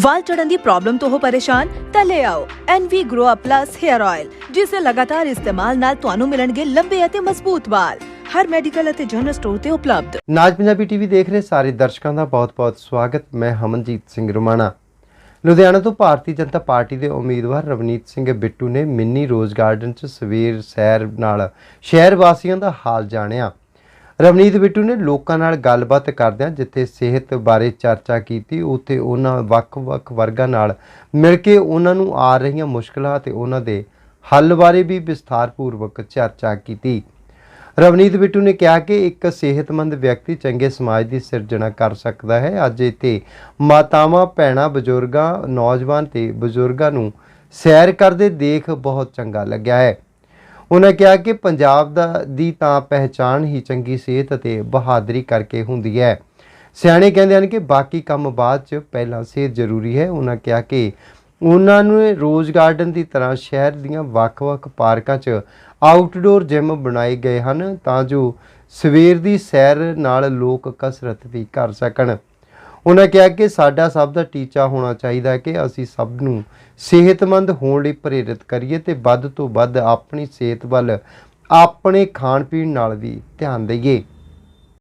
ਵਾਲ ਝੜਨ ਦੀ problem ਤੋਂ ਹੋ ਪਰੇਸ਼ਾਨ, ਤਾਂ ਲੈ ਆਓ NV Grow Up Plus Hair Oil ਜਿਸ ਦੇ ਲਗਾਤਾਰ ਇਸਤੇਮਾਲ ਨਾਲ ਤੁਹਾਨੂੰ ਮਿਲਣਗੇ ਲੰਬੇ ਅਤੇ ਮਜ਼ਬੂਤ ਵਾਲ। ਹਰ ਮੈਡੀਕਲ ਅਤੇ ਜਨਰਲ ਸਟੋਰ ਤੇ ਉਪਲਬਧ। ਨਾਜ ਪੰਜਾਬੀ ਟੀਵੀ ਦੇਖ ਰਹੇ ਸਾਰੇ ਦਰਸ਼ਕਾਂ ਦਾ ਬਹੁਤ-ਬਹੁਤ ਸਵਾਗਤ। ਮੈਂ ਹਮਨਜੀਤ ਸਿੰਘ ਰੁਮਾਣਾ। ਲੁਧਿਆਣਾ ਤੋਂ ਭਾਰਤੀ ਜਨਤਾ ਪਾਰਟੀ ਦੇ ਉਮੀਦਵਾਰ ਰਵਨੀਤ ਸਿੰਘ ਬਿੱਟੂ ਨੇ ਮਿੰਨੀ ਰੋਜ਼ ਗਾਰਡਨ 'ਚ ਸਵੇਰ ਸੈਰ ਨਾਲ ਸ਼ਹਿਰ ਵਾਸੀਆਂ ਦਾ ਹਾਲ ਜਾਣਿਆ। ਰਵਨੀਤ ਬਿੱਟੂ ਨੇ ਲੋਕਾਂ ਨਾਲ ਗੱਲਬਾਤ ਕਰਦਿਆਂ ਜਿੱਥੇ ਸਿਹਤ ਬਾਰੇ ਚਰਚਾ ਕੀਤੀ, ਉੱਥੇ ਉਹਨਾਂ ਵੱਖ-ਵੱਖ ਵਰਗਾਂ ਨਾਲ ਮਿਲ ਕੇ ਉਹਨਾਂ ਨੂੰ ਆ ਰਹੀਆਂ ਮੁਸ਼ਕਲਾਂ ਅਤੇ ਉਹਨਾਂ ਦੇ ਹੱਲ ਬਾਰੇ ਵੀ ਵਿਸਥਾਰਪੂਰਵਕ ਚਰਚਾ ਕੀਤੀ। ਰਵਨੀਤ ਬਿੱਟੂ ਨੇ ਕਿਹਾ ਕਿ ਇੱਕ ਸਿਹਤਮੰਦ ਵਿਅਕਤੀ ਚੰਗੇ ਸਮਾਜ ਦੀ ਸਿਰਜਣਾ ਕਰ ਸਕਦਾ ਹੈ। ਅੱਜ ਇੱਥੇ ਮਾਤਾਵਾਂ, ਭੈਣਾਂ, ਬਜ਼ੁਰਗਾਂ, ਨੌਜਵਾਨ ਤੇ ਬਜ਼ੁਰਗਾਂ ਨੂੰ ਸੈਰ ਕਰਦੇ ਦੇਖ ਬਹੁਤ ਚੰਗਾ ਲੱਗਿਆ ਹੈ। ਉਹਨਾਂ ਕਿਹਾ ਕਿ ਪੰਜਾਬ ਦਾ ਦੀ ਤਾਂ ਪਹਿਚਾਣ ਹੀ ਚੰਗੀ ਸਿਹਤ ਅਤੇ ਬਹਾਦਰੀ ਕਰਕੇ ਹੁੰਦੀ ਹੈ। ਸਿਆਣੇ ਕਹਿੰਦੇ ਹਨ ਕਿ ਬਾਕੀ ਕੰਮ ਬਾਅਦ ਚ ਪਹਿਲਾਂ ਸਿਹਤ ਜ਼ਰੂਰੀ ਹੈ। ਉਹਨਾਂ ਕਿਹਾ ਕਿ ਉਹਨਾਂ ਨੂੰ ਰੋਜ਼ ਗਾਰਡਨ ਦੀ ਤਰ੍ਹਾਂ ਸ਼ਹਿਰ ਦੀਆਂ ਵੱਖ-ਵੱਖ ਪਾਰਕਾਂ 'ਚ ਆਊਟਡੋਰ ਜਿਮ ਬਣਾਏ ਗਏ ਹਨ ਤਾਂ ਜੋ ਸਵੇਰ ਦੀ ਸੈਰ ਨਾਲ ਲੋਕ ਕਸਰਤ ਵੀ ਕਰ ਸਕਣ। ਉਹਨਾਂ ਕਿਹਾ ਕਿ ਸਾਡਾ ਸਭ ਦਾ ਟੀਚਾ ਹੋਣਾ ਚਾਹੀਦਾ ਹੈ ਕਿ ਅਸੀਂ ਸਭ ਨੂੰ ਸਿਹਤਮੰਦ ਹੋਣ ਲਈ ਪ੍ਰੇਰਿਤ ਕਰੀਏ ਤੇ ਵੱਧ ਤੋਂ ਵੱਧ ਆਪਣੀ ਸਿਹਤ ਵੱਲ, ਆਪਣੇ ਖਾਣ ਪੀਣ ਨਾਲ ਵੀ ਧਿਆਨ ਦਈਏ।